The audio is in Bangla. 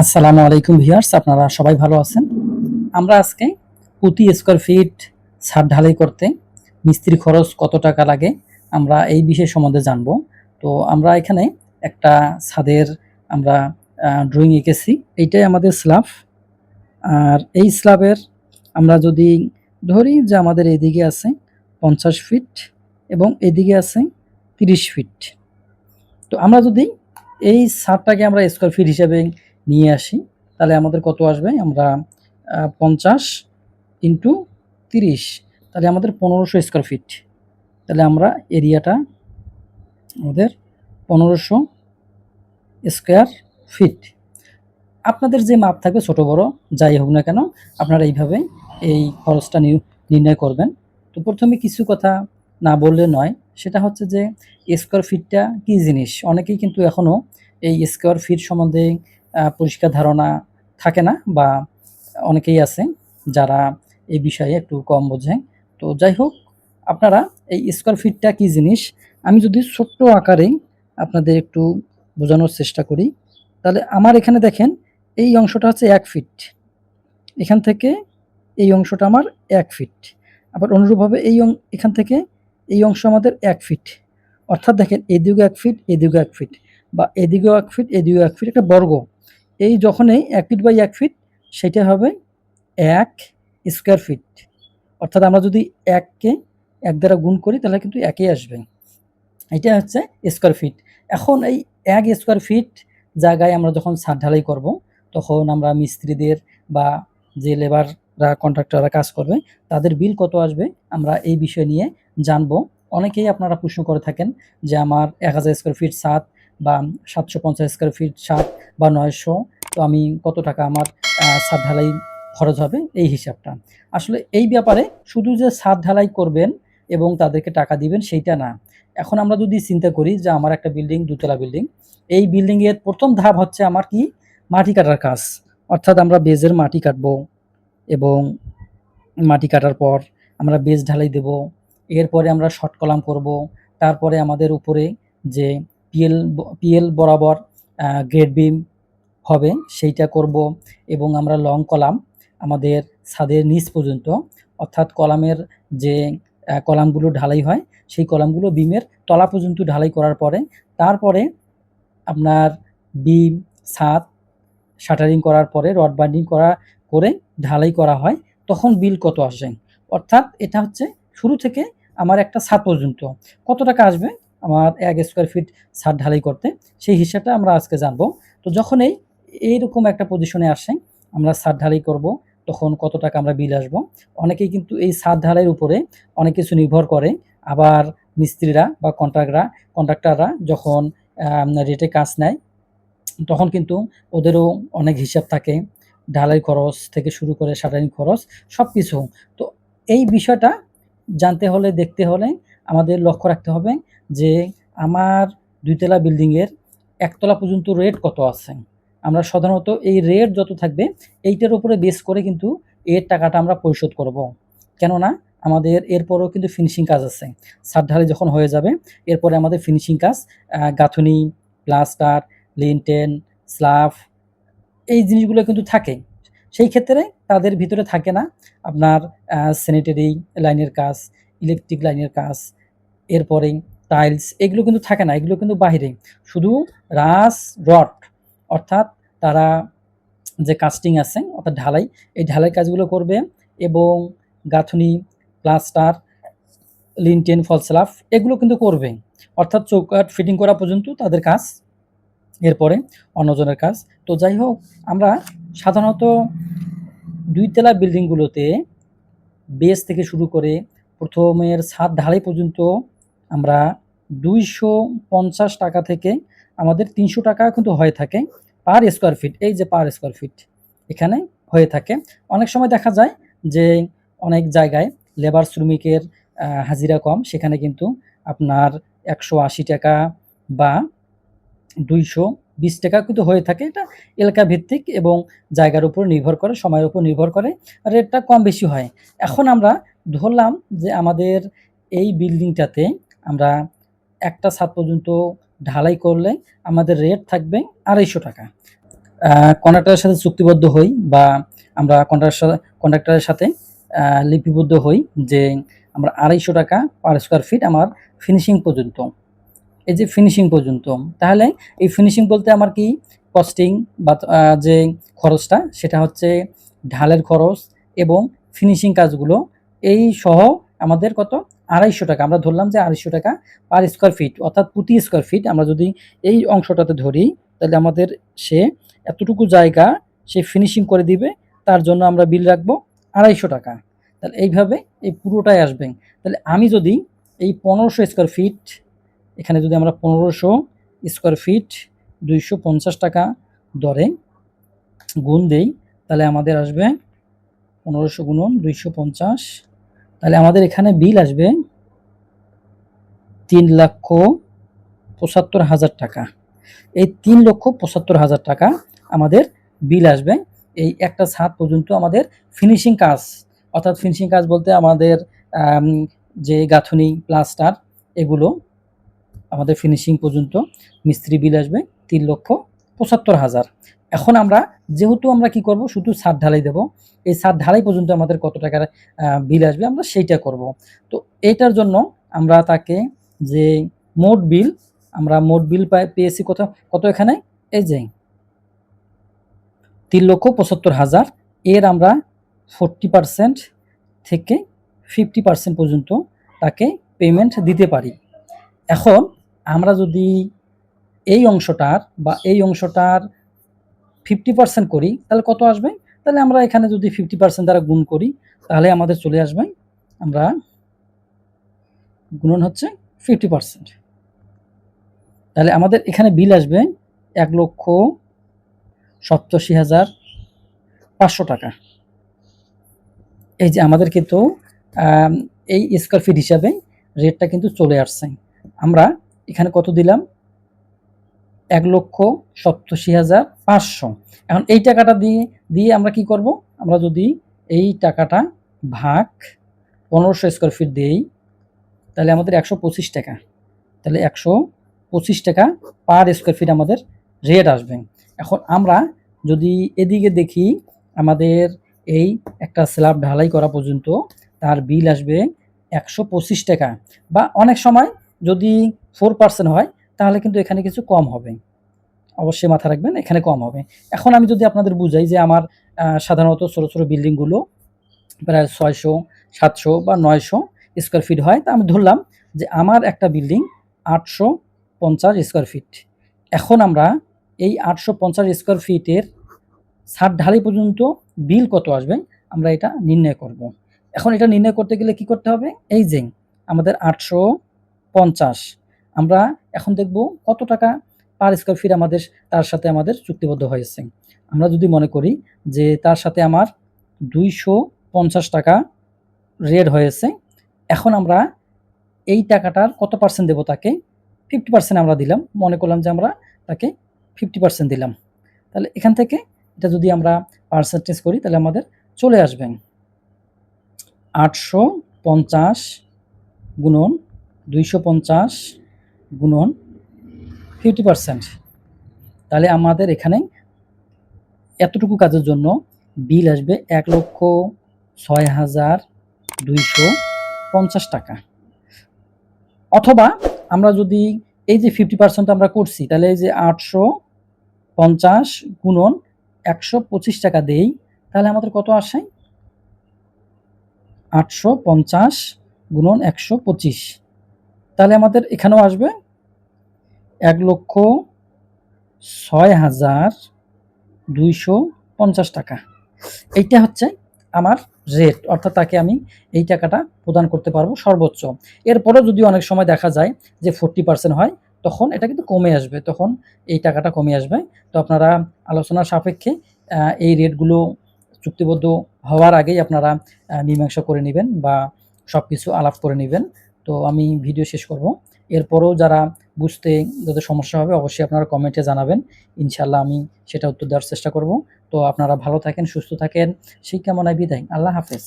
আসসালামু আলাইকুম ভিউয়ার্স, আপনারা সবাই ভালো আছেন? আমরা আজকে প্রতি স্কোয়ার ফিট ছাদ ঢালাই করতে মিস্ত্রি খরচ কত টাকা লাগে আমরা এই বিষয় সম্বন্ধে জানব। তো আমরা এখানে একটা ছাদের আমরা ড্রয়িং এঁকেছি। এইটাই আমাদের স্ল্যাব আর এই স্ল্যাবের আমরা যদি ধরি যে আমাদের এদিকে আছে পঞ্চাশ ফিট এবং এদিকে আছে তিরিশ ফিট তো আমরা যদি এই ছাদটাকে আমরা স্কোয়ার ফিট হিসাবে নিয়ে আসি, তাহলে আমাদের কত আসবে? আমরা পঞ্চাশ ইন্টু তিরিশ, তাহলে আমাদের পনেরোশো স্কোয়ার ফিট তাহলে আমরা এরিয়াটা আমাদের পনেরোশো স্কোয়ার ফিট আপনাদের যে মাপ থাকবে ছোট বড়, যাই হোক না কেন, আপনারা এইভাবে এই খরচটা নির্ণয় করবেন। তো প্রথমে কিছু কথা না বললে নয়, সেটা হচ্ছে যে স্কোয়ার ফিটটা কী জিনিস? অনেকেই কিন্তু এখনও এই স্কোয়ার ফিট সম্বন্ধে পরিষ্কার ধারণা থাকে না বা অনেকেই আছে যারা এই বিষয়ে একটু কম বোঝে। তো যাই হোক, আপনারা এই স্কোয়ার ফিটটা কী জিনিস? আমি যদি ছোট্ট আকারে আপনাদের একটু বোঝানোর চেষ্টা করি, তাহলে আমার এখানে দেখেন এই অংশটা হচ্ছে এক ফিট এখান থেকে এই অংশটা আমার এক ফিট আবার অনুরূপভাবে এই এখান থেকে এই অংশ আমাদের এক ফিট অর্থাৎ দেখেন এদিকে এক ফিট এদিকে এক ফিট বা এদিকেও এক ফিট এদিকেও এক ফিট একটা বর্গ। এই যখনই এক ফিট বাই এক ফিট সেটা হবে এক স্কোয়ার ফিট অর্থাৎ আমরা যদি এককে এক দ্বারা গুণ করি, তাহলে কিন্তু একই আসবে। এটা হচ্ছে স্কোয়ার ফিট এখন এই এক স্কোয়ার ফিট জায়গায় আমরা যখন ছাদ ঢালাই করব, তখন আমরা মিস্ত্রিদের বা যে লেবাররা কন্ট্রাক্টররা কাজ করবে, তাদের বিল কত আসবে, আমরা এই বিষয় নিয়ে জানব। অনেকেই আপনারা প্রশ্ন করে থাকেন যে আমার এক হাজার স্কোয়ার ফিট ছাদ বা সাতশো পঞ্চাশ স্কোয়ার ফিট ছাদ বা নয়শো, তো আমি কত টাকা আমার ছাদ ঢালাই খরচ হবে এই হিসাবটা। আসলে এই ব্যাপারে শুধু যে ছাদ ঢালাই করবেন এবং তাদেরকে টাকা দিবেন সেইটা না। এখন আমরা যদি চিন্তা করি যে আমার একটা বিল্ডিং, দুতলা বিল্ডিং, এই বিল্ডিংয়ের প্রথম ধাপ হচ্ছে আমার কি? মাটি কাটার কাজ। অর্থাৎ আমরা বেজের মাটি কাটবো এবং মাটি কাটার পর আমরা বেজ ঢালাই দেব। এরপরে আমরা শর্ট কলাম করব। তারপরে আমাদের উপরে যে পিএল পিএল বরাবর গ্রেড বিম হবে, সেইটা করব এবং আমরা লং কলাম আমাদের ছাদের নিচ পর্যন্ত, অর্থাৎ কলামের যে কলামগুলো ঢালাই হয়, সেই কলামগুলো বিমের তলা পর্যন্ত ঢালাই করার পরে, তারপরে আপনার বিম ছাদ শাটারিং করার পরে রড বাইন্ডিং করা, করে ঢালাই করা হয়, তখন বিল কত আসে? অর্থাৎ এটা হচ্ছে শুরু থেকে আমার একটা ছাদ পর্যন্ত। কত টাকা আসবে? আমার এক স্কোয়ার ফিট ছাদ ঢালাই করতে, সেই হিসাবটা আমরা আজকে জানব। তো যখন এই, এইরকম একটা পজিশনে আসে আমরা ছাদ ঢালাই করব, তখন কত টাকা আমরা বিল আসব। অনেকেই কিন্তু এই ছাদ ঢালাইয়ের উপরে অনেক কিছু নির্ভর করে। আবার মিস্ত্রিরা বা কন্ট্রাক্টরা কন্ট্রাক্টররা যখন রেটে কাজ নেয়, তখন কিন্তু ওদেরও অনেক হিসাব থাকে। ঢালাই খরচ থেকে শুরু করে শাটারিং খরচ সব কিছু তো এই বিষয়টা জানতে হলে, দেখতে হলে আমাদের লক্ষ্য রাখতে হবে যে আমার দুইতলা বিল্ডিংয়ের একতলা পর্যন্ত রেট কত আছে? আমরা সাধারণত এই রেট যত থাকবে, এইটার উপরে বেস করে কিন্তু এর টাকাটা আমরা পরিশোধ করব। কেননা আমাদের এরপরও কিন্তু ফিনিশিং কাজ আছে। ছাদ ঢালাই যখন হয়ে যাবে, এরপরে আমাদের ফিনিশিং কাজ গাঁথুনি প্লাস্টার লিনটেন স্লাফ এই জিনিসগুলো কিন্তু থাকে। সেই ক্ষেত্রে তাদের ভিতরে থাকে না আপনার স্যানিটারি লাইনের কাজ ইলেকট্রিক লাইনের কাজ এরপরে টাইলস এগুলো কিন্তু থাকে না, এগুলো কিন্তু বাইরে শুধু রাস রড, অর্থাৎ তারা যে কাস্টিং আছে, অর্থাৎ ঢালাই, এই ঢালাই কাজগুলো করবে এবং গাঁথুনি প্লাস্টার লিনটেন ফলসলাফ এগুলো কিন্তু করবে। অর্থাৎ চৌকাট ফিটিং করা পর্যন্ত তাদের কাজ, এরপরে অন্যজনের কাজ। তো যাই হোক, আমরা সাধারণত দুইতলা বিল্ডিংগুলোতে বেস থেকে শুরু করে প্রথমের ছাদ ঢালাই পর্যন্ত আমরা দুইশো পঞ্চাশ টাকা থেকে আমাদের তিনশো টাকা কিন্তু হয়ে থাকে পার স্কোয়ার ফিট এই যে পার স্কোয়ার ফিট এখানে হয়ে থাকে। অনেক সময় দেখা যায় যে অনেক জায়গায় লেবার শ্রমিকের হাজিরা কম, সেখানে কিন্তু আপনার একশো আশি টাকা বা দুইশো বিশ টাকা কিন্তু হয়ে থাকে। এটা এলাকা ভিত্তিক এবং জায়গার উপর নির্ভর করে, সময়ের উপর নির্ভর করে রেটটা কম বেশি হয়। এখন আমরা ধরলাম যে আমাদের এই বিল্ডিংটাতে আমরা একটা ছাদ পর্যন্ত ঢালাই করলে আমাদের রেট থাকবে আড়াইশো টাকা। কন্ট্রাক্টরের সাথে চুক্তিবদ্ধ হই বা আমরা কন্ট্রাক্টর কন্ট্রাক্টরের সাথে লিপিবদ্ধ হই যে আমরা আড়াইশো টাকা পার স্কোয়ার ফিট আমার ফিনিশিং পর্যন্ত। এই যে ফিনিশিং পর্যন্ত, তাহলে এই ফিনিশিং বলতে আমার কি কস্টিং বা যে খরচটা সেটা হচ্ছে ঢালের খরচ এবং ফিনিশিং কাজগুলো, এই সহ আমাদের কত? আড়াইশো টাকা, আমরা ধরলাম যে আড়াইশো টাকা পার স্কোয়ার ফিট অর্থাৎ প্রতি স্কোয়ার ফিট আমরা যদি এই অংশটাতে ধরি, তাহলে আমাদের সে এতটুকু জায়গা সে ফিনিশিং করে দিবে, তার জন্য আমরা বিল রাখব আড়াইশো টাকা। তাহলে এইভাবে এই পুরোটাই আসবে। তাহলে আমি যদি এই পনেরোশো স্কোয়ার ফিট এখানে যদি আমরা পনেরোশো স্কোয়ার ফিট দুইশো পঞ্চাশ টাকা দরে গুণ দেই, তাহলে আমাদের আসবে পনেরোশো গুণন দুইশো পঞ্চাশ তাহলে আমাদের এখানে বিল আসবে তিন লক্ষ পঁচাত্তর হাজার টাকা। এই তিন লক্ষ পঁচাত্তর হাজার টাকা আমাদের বিল আসবে। এই একটা ছাদ পর্যন্ত আমাদের ফিনিশিং কাজ, অর্থাৎ ফিনিশিং কাজ বলতে আমাদের যে গাঁথনি প্লাস্টার এগুলো আমাদের ফিনিশিং পর্যন্ত মিস্ত্রি বিল আসবে তিন লক্ষ পঁচাত্তর হাজার। এখন আমরা যেহেতু আমরা কি করব? শুধু ছাদ ঢালাই দেব। এই ছাদ ঢালাই পর্যন্ত আমাদের কত টাকার বিল আসবে? আমরা সেইটা করব। তো এইটার জন্য আমরা তাকে যে মোট বিল, আমরা মোট বিল পেয়েছি কত কত এখানে? এই যে তিন লক্ষ পঁচাত্তর হাজার। এর আমরা ফোরটি পার্সেন্ট থেকে ফিফটি পার্সেন্ট পর্যন্ত তাকে পেমেন্ট দিতে পারি। এখন আমরা যদি এই অংশটার বা এই অংশটার ফিফটি পার্সেন্ট করি, তাহলে কত আসবে? তাহলে আমরা এখানে যদি ফিফটি পার্সেন্ট দ্বারা গুণ করি, তাহলে আমাদের চলে আসবে, আমরা গুণন হচ্ছে ফিফটি পার্সেন্ট তাহলে আমাদের এখানে বিল আসবে এক লক্ষ সপ্তাশি হাজার পাঁচশো টাকা। এই যে আমাদের কিন্তু এই স্কোয়ার ফিট হিসাবে রেটটা কিন্তু চলে আসছে। আমরা এখানে কত দিলাম? এক লক্ষ সপ্তাশি হাজার পাঁচশো। এখন এই টাকাটা দিয়ে দিয়ে আমরা কি করব? আমরা যদি এই টাকাটা ভাগ পনেরোশো স্কোয়ার ফিট দিই, তাহলে আমাদের একশো পঁচিশ টাকা। তাহলে একশো পঁচিশ টাকা পার স্কোয়ার ফিট আমাদের রেট আসবে। এখন আমরা যদি এদিকে দেখি, আমাদের এই একটা স্ল্যাব ঢালাই করা পর্যন্ত তার বিল আসবে একশো পঁচিশ টাকা। বা অনেক সময় যদি ফোর পার্সেন্ট হয় তাহলে কিন্তু এখানে কিছু কম হবে। অবশ্যই মাথা রাখবেন, এখানে কম হবে। এখন আমি যদি আপনাদের বুঝাই যে আমার সাধারণত ছোটো ছোটো বিল্ডিংগুলো প্রায় ছয়শো, সাতশো বা নয়শো স্কোয়ার ফিট হয়। তা আমি ধরলাম যে আমার একটা বিল্ডিং আটশো পঞ্চাশ স্কোয়ার ফিট এখন আমরা এই আটশো পঞ্চাশ স্কোয়ার ফিটের ছাদ ঢালাই পর্যন্ত বিল কত আসবে? আমরা এটা নির্ণয় করব। এখন এটা নির্ণয় করতে গেলে কি করতে হবে? এই যে আমাদের আটশো পঞ্চাশ আমরা এখন দেখব কত টাকা পার স্কোয়ার ফিট আমাদের, তার সাথে আমাদের চুক্তিবদ্ধ হয়েছে। আমরা যদি মনে করি যে তার সাথে আমার দুইশো পঞ্চাশ টাকা রেট হয়েছে, এখন আমরা এই টাকাটার কত পার্সেন্ট দেবো তাকে? ফিফটি পার্সেন্ট আমরা দিলাম। মনে করলাম যে আমরা তাকে ফিফটি পার্সেন্ট দিলাম। তাহলে এখান থেকে এটা যদি আমরা পার্সেন্টেজ করি, তাহলে আমাদের চলে আসবেন আটশো পঞ্চাশ গুণন দুইশো পঞ্চাশ গুণন ফিফটি পার্সেন্ট তাহলে আমাদের এখানে এতটুকু কাজের জন্য বিল আসবে এক লক্ষ ছয় হাজার দুইশো পঞ্চাশ টাকা। অথবা আমরা যদি এই যে ফিফটি পার্সেন্ট আমরা করছি, তাহলে এই যে আটশো পঞ্চাশ গুণন একশো পঁচিশ টাকা দেই, তাহলে আমাদের কত আসে? আটশো পঞ্চাশ গুণন একশো পঁচিশ। তাহলে আমাদের এখানেও আসবে এক লক্ষ ছয় হাজার দুইশো পঞ্চাশ টাকা। এইটা হচ্ছে আমার রেট অর্থাৎ তাকে আমি এই টাকাটা প্রদান করতে পারব সর্বোচ্চ। এরপরেও যদি অনেক সময় দেখা যায় যে ফোরটি পার্সেন্ট হয়, তখন এটা কিন্তু কমে আসবে, তখন এই টাকাটা কমে আসবে। তো আপনারা আলোচনার সাপেক্ষে এই রেটগুলো চুক্তিবদ্ধ হওয়ার আগেই আপনারা মীমাংসা করে নেবেন বা সব কিছু আলাপ করে নেবেন। তো আমি ভিডিও শেষ করব। এরপরও যারা বুঝতে যাদের সমস্যা হবে, অবশ্যই আপনারা কমেন্টে জানাবেন। ইনশাল্লাহ আমি সেটা উত্তর দেওয়ার চেষ্টা করব। তো আপনারা ভালো থাকেন, সুস্থ থাকেন। সেই কামনায় বিদায়। আল্লাহ হাফেজ।